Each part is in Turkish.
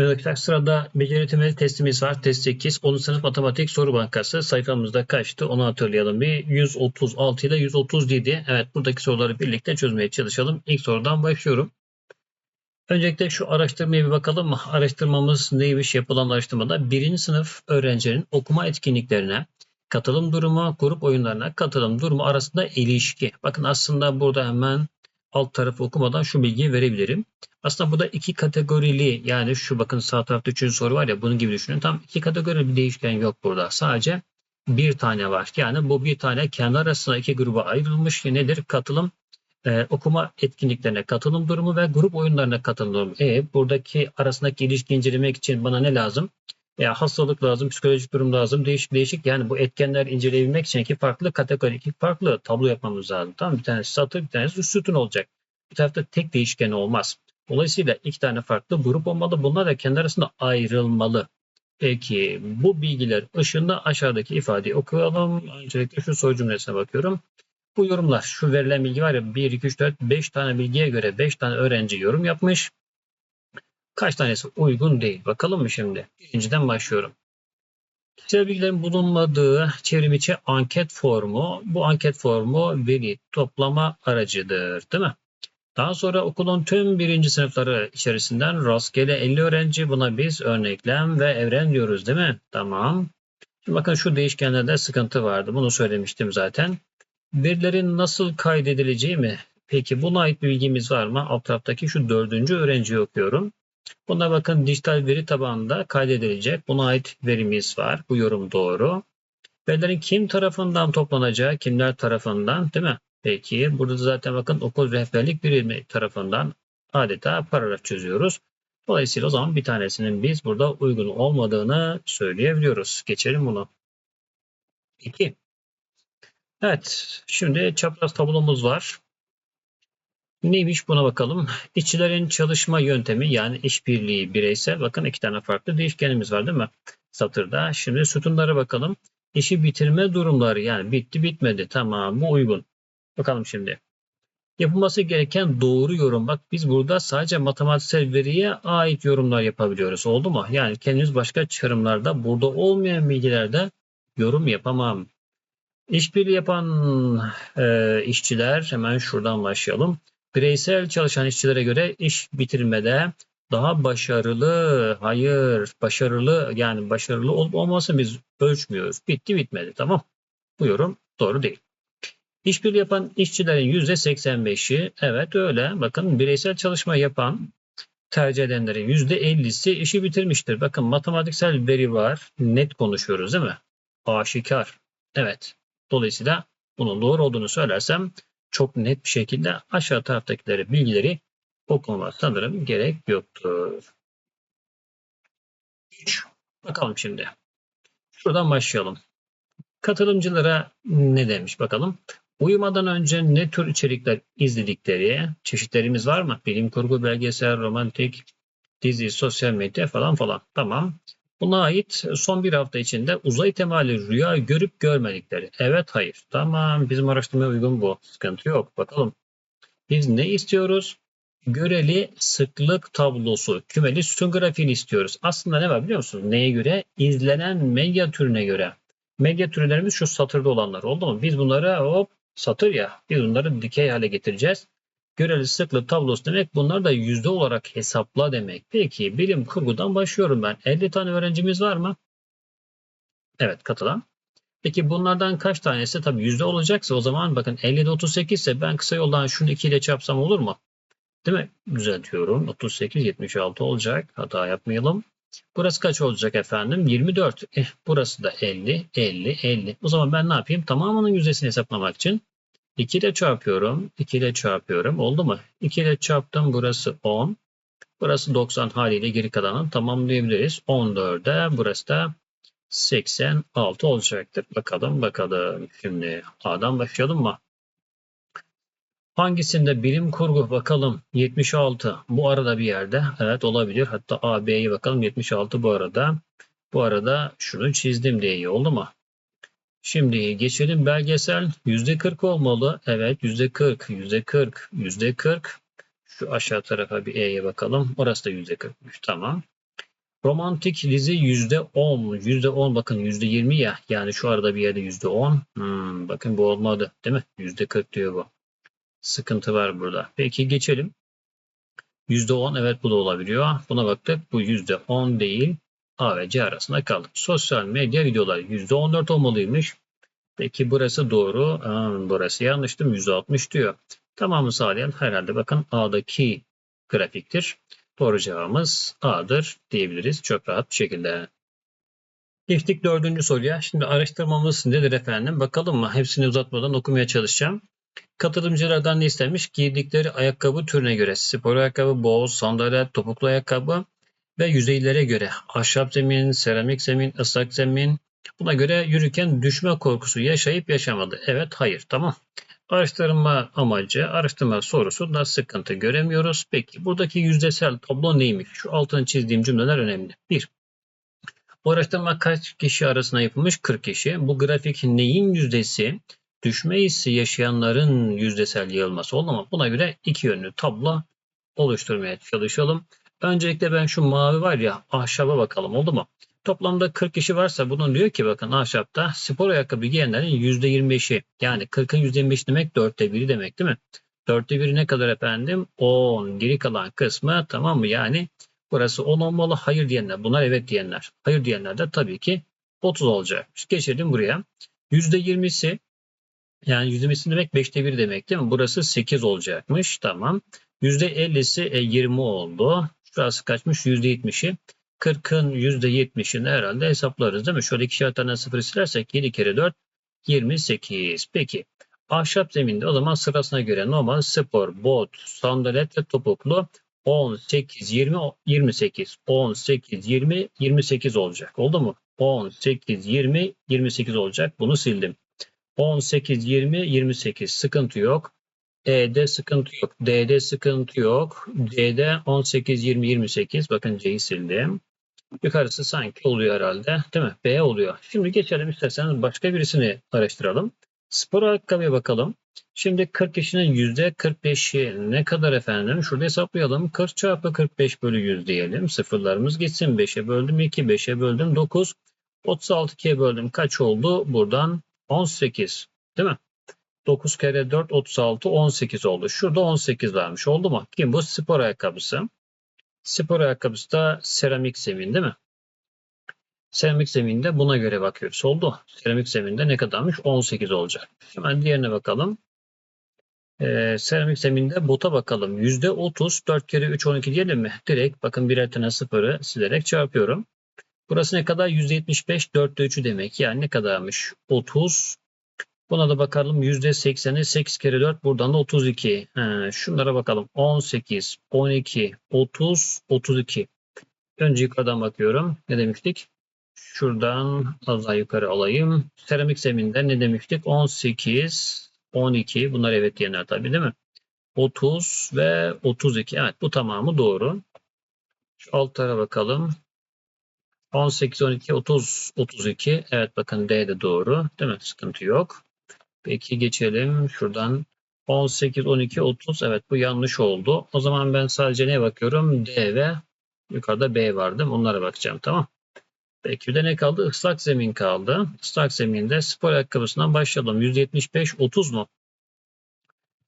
Evet, sırada beceri temeli testimiz var. Test 8. 10. sınıf matematik soru bankası. Sayfamızda kaçtı? Onu hatırlayalım. Bir 136 ile 137. Evet buradaki soruları birlikte çözmeye çalışalım. İlk sorudan başlıyorum. Öncelikle şu araştırmaya bir bakalım mı? Araştırmamız neymiş yapılan araştırmada? Birinci sınıf öğrencilerin okuma etkinliklerine, katılım durumu, grup oyunlarına katılım durumu arasında ilişki. Bakın aslında burada hemen alt tarafı okumadan şu bilgiyi verebilirim. Aslında bu da iki kategorili yani şu bakın sağ tarafta üçüncü soru var ya bunun gibi düşünün. Tam iki kategorili bir değişken yok burada. Sadece bir tane var. Yani bu bir tane kendi arasında iki gruba ayrılmış. Nedir? Katılım e, okuma etkinliklerine katılım durumu ve grup oyunlarına katılım durumu. E, buradaki arasındaki ilişki incelemek için bana ne lazım? Ya hastalık lazım, psikolojik durum lazım, değişik değişik. Yani bu etkenler inceleyebilmek için iki farklı kategori, iki farklı tablo yapmamız lazım. Tamam Bir tanesi satır, bir tanesi sütun olacak. Bir tarafta tek değişken olmaz. Dolayısıyla iki tane farklı grup olmalı. Bunlar da kendi arasında ayrılmalı. Peki bu bilgiler ışığında aşağıdaki ifadeyi okuyalım. Öncelikle şu soru cümlesine bakıyorum. Bu yorumlar şu verilen bilgi var ya 1, 2, 3, 4, 5 tane bilgiye göre 5 tane öğrenci yorum yapmış. Kaç tanesi uygun değil? Bakalım mı şimdi? Birinciden başlıyorum. Kişisel bilgilerin bulunmadığı çevrimiçi anket formu. Bu anket formu veri toplama aracıdır. Değil mi? Daha sonra okulun tüm birinci sınıfları içerisinden rastgele 50 öğrenci buna biz örneklem ve evren diyoruz değil mi? Tamam. Şimdi bakın şu değişkenlerde sıkıntı vardı. Bunu söylemiştim zaten. Verilerin nasıl kaydedileceği mi? Peki buna ait bilgimiz var mı? Alt taraftaki şu dördüncü öğrenciyi okuyorum. Buna bakın dijital veri tabanında kaydedilecek. Buna ait verimiz var. Bu yorum doğru. Verilerin kim tarafından toplanacağı, kimler tarafından değil mi? Peki burada zaten bakın okul rehberlik birimi tarafından adeta paragraf çözüyoruz. Dolayısıyla o zaman bir tanesinin biz burada uygun olmadığını söyleyebiliyoruz. Geçelim bunu. 2. Evet. Şimdi çapraz tablomuz var. Neymiş buna bakalım. İşçilerin çalışma yöntemi yani işbirliği bireysel. Bakın iki tane farklı değişkenimiz var değil mi? Satırda. Şimdi sütunlara bakalım. İşi bitirme durumları yani bitti bitmedi. Tamam bu uygun. Bakalım şimdi. Yapılması gereken doğru yorum. Bak biz burada sadece matematiksel veriye ait yorumlar yapabiliyoruz. Oldu mu? Yani kendimiz başka çıkarımlarda burada olmayan bilgilerde yorum yapamam. İşbirliği yapan e, işçiler hemen şuradan başlayalım. Bireysel çalışan işçilere göre iş bitirmede daha başarılı, hayır, başarılı yani başarılı olup olmasını biz ölçmüyoruz. Bitti bitmedi tamam. Bu yorum doğru değil. İşbirliği yapan işçilerin %85'i evet öyle. Bakın bireysel çalışma yapan tercih edenlerin %50'si işi bitirmiştir. Bakın matematiksel veri var. Net konuşuyoruz değil mi? Aşikar. Evet. Dolayısıyla bunun doğru olduğunu söylersem çok net bir şekilde aşağı taraftakileri bilgileri okumama sanırım gerek yoktur. 3. Bakalım şimdi. Şuradan başlayalım. Katılımcılara ne demiş bakalım. Uyumadan önce ne tür içerikler izledikleri çeşitlerimiz var mı? Bilim kurgu, belgesel, romantik, dizi, sosyal medya falan falan. Tamam. Buna ait son bir hafta içinde uzay temali rüya görüp görmedikleri. Evet, hayır. Tamam. Bizim araştırmaya uygun bu. Sıkıntı yok. Bakalım. Biz ne istiyoruz? Göreli sıklık tablosu, kümeli sütun grafiğini istiyoruz. Aslında ne var biliyor musunuz? Neye göre? İzlenen medya türüne göre. Medya türlerimiz şu satırda olanlar oldu mu? Biz bunları hop satır ya biz bunları dikey hale getireceğiz. Göreli sıklık tablosu demek bunlar da yüzde olarak hesapla demek. Peki bilim kurgudan başlıyorum ben. 50 tane öğrencimiz var mı? Evet katılan. Peki bunlardan kaç tanesi tabii yüzde olacaksa o zaman bakın 50'de 38 ise ben kısa yoldan şunu 2 ile çarpsam olur mu? Değil mi? Düzeltiyorum. 38 76 olacak. Hata yapmayalım. Burası kaç olacak efendim? 24. Eh, burası da 50, 50, 50. O zaman ben ne yapayım? Tamamının yüzdesini hesaplamak için 2 ile çarpıyorum. 2 ile çarpıyorum. Oldu mu? 2 ile çarptım. Burası 10. Burası 90 haliyle geri kalanını tamamlayabiliriz. 14'e burası da 86 olacaktır. Bakalım bakalım. Şimdi A'dan başlayalım mı? Hangisinde bilim kurgu bakalım 76 bu arada bir yerde evet olabilir hatta A B'ye bakalım 76 bu arada bu arada şunu çizdim diye iyi oldu mu? Şimdi geçelim belgesel %40 olmalı evet %40 %40 %40 şu aşağı tarafa bir E'ye bakalım orası da %40'mış tamam Romantik dizi %10. %10 bakın %20 ya. Yani şu arada bir yerde %10. Hmm, bakın bu olmadı değil mi? %40 diyor bu. Sıkıntı var burada. Peki geçelim. %10 evet bu da olabiliyor. Buna baktık. Bu %10 değil. A ve C arasında kaldı. Sosyal medya videoları %14 olmalıymış. Peki burası doğru. Burası yanlıştı. %60 diyor. Tamamı sağlayan herhalde bakın A'daki grafiktir. Doğru cevabımız A'dır diyebiliriz çok rahat bir şekilde. Geçtik dördüncü soruya. Şimdi araştırmamız nedir efendim? Bakalım mı? Hepsini uzatmadan okumaya çalışacağım. Katılımcılardan ne istemiş? Giydikleri ayakkabı türüne göre spor ayakkabı, boz, sandalet, topuklu ayakkabı ve yüzeylere göre ahşap zemin, seramik zemin, ıslak zemin. Buna göre yürürken düşme korkusu yaşayıp yaşamadı. Evet, hayır. Tamam. Araştırma amacı, araştırma sorusu da sıkıntı göremiyoruz. Peki buradaki yüzdesel tablo neymiş? Şu altını çizdiğim cümleler önemli. 1. Bu araştırma kaç kişi arasında yapılmış? 40 kişi. Bu grafik neyin yüzdesi? Düşme hissi yaşayanların yüzdesel yığılması oldu buna göre iki yönlü tablo oluşturmaya çalışalım. Öncelikle ben şu mavi var ya ahşaba bakalım oldu mu? Toplamda 40 kişi varsa bunun diyor ki bakın ahşapta spor ayakkabı giyenlerin %25'i yani 40'ın %25 demek 4'te 1'i demek değil mi? 4'te 1'i ne kadar efendim? 10. Geri kalan kısmı tamam mı? Yani burası 10 olmalı. Hayır diyenler bunlar evet diyenler. Hayır diyenler de tabii ki 30 olacak. Geçelim buraya. %20'si yani %20'si demek 5'te 1 demek değil mi? Burası 8 olacakmış. Tamam. %50'si 20 oldu. Şurası kaçmış? %70'i. 40'ın %70'ini herhalde hesaplarız değil mi? Şöyle ikişer tane sıfır silersek 7 kere 4 28. Peki ahşap zeminde o zaman sırasına göre normal spor, bot, sandalet ve topuklu 18, 20, 28. 18, 20, 28 olacak. Oldu mu? 18, 20, 28 olacak. Bunu sildim. 18, 20, 28. Sıkıntı yok. E'de sıkıntı yok. D'de sıkıntı yok. D'de 18, 20, 28. Bakın C'yi sildim. Yukarısı sanki oluyor herhalde. Değil mi? B oluyor. Şimdi geçelim isterseniz başka birisini araştıralım. Spor ayakkabıya bakalım. Şimdi 40 kişinin %45'i ne kadar efendim? Şurada hesaplayalım. 40 çarpı 45 bölü 100 diyelim. Sıfırlarımız gitsin. 5'e böldüm 2, 5'e böldüm 9. 36 2'ye böldüm. Kaç oldu? Buradan 18. Değil mi? 9 kere 4 36 18 oldu. Şurada 18 varmış. Oldu mu? Kim bu? Spor ayakkabısı. Spor ayakkabısı da seramik zemin değil mi? Seramik zeminde buna göre bakıyoruz. Oldu. Seramik zeminde ne kadarmış? 18 olacak. Hemen diğerine bakalım. Ee, seramik zeminde bota bakalım. %30 4 kere 3 12 diyelim mi? Direkt bakın birer tane sıfırı silerek çarpıyorum. Burası ne kadar? %75 4'te 3'ü demek. Yani ne kadarmış? 30 Buna da bakalım %80'i 8 kere 4 buradan da 32. He, şunlara bakalım 18, 12, 30, 32. Önce yukarıdan bakıyorum. Ne demiştik? Şuradan az daha yukarı alayım. Seramik zeminde ne demiştik? 18, 12. Bunlar evet diyenler tabii değil mi? 30 ve 32. Evet bu tamamı doğru. Şu altlara bakalım. 18, 12, 30, 32. Evet bakın D de doğru. Değil mi? Sıkıntı yok. Peki geçelim şuradan. 18, 12, 30. Evet bu yanlış oldu. O zaman ben sadece ne bakıyorum? D ve yukarıda B vardı. Onlara bakacağım. Tamam. Peki bir de ne kaldı? Islak zemin kaldı. Islak zeminde spor ayakkabısından başlayalım. 175, 30 mu?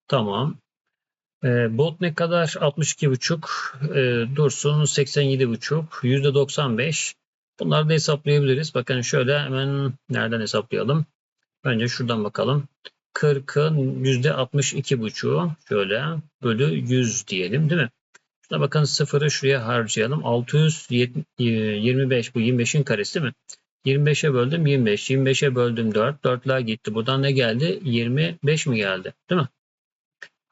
Tamam. E, bot ne kadar? 62,5. E, dursun 87,5. %95. Bunları da hesaplayabiliriz. Bakın şöyle hemen nereden hesaplayalım? Önce şuradan bakalım. 40'ın %62,5'u şöyle bölü 100 diyelim değil mi? Şuna bakın sıfırı şuraya harcayalım. 625 bu 25'in karesi değil mi? 25'e böldüm 25. 25'e böldüm 4. 4'ler gitti. Buradan ne geldi? 25 mi geldi? Değil mi?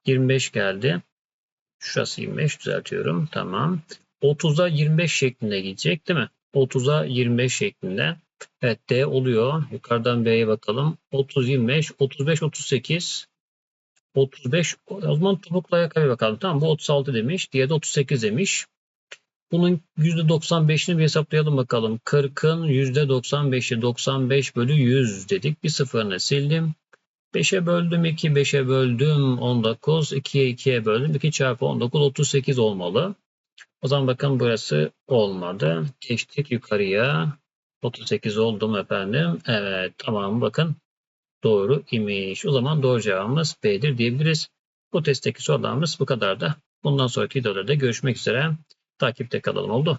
25 geldi. Şurası 25 düzeltiyorum. Tamam. 30'a 25 şeklinde gidecek değil mi? 30'a 25 şeklinde. Evet D oluyor. Yukarıdan B'ye bakalım. 30, 25, 35, 38, 35. O zaman topuklu ayakkabı bakalım. Tamam bu 36 demiş. Diğeri de 38 demiş. Bunun %95'ini bir hesaplayalım bakalım. 40'ın %95'i 95 bölü 100 dedik. Bir sıfırını sildim. 5'e böldüm 2, 5'e böldüm 19, 2'ye 2'ye böldüm 2 çarpı 19, 38 olmalı. O zaman bakın burası olmadı. Geçtik yukarıya. 38 oldu mu efendim? Evet tamam bakın doğru imiş. O zaman doğru cevabımız B'dir diyebiliriz. Bu testteki sorularımız bu kadar da. Bundan sonraki videolarda görüşmek üzere. Takipte kalalım oldu.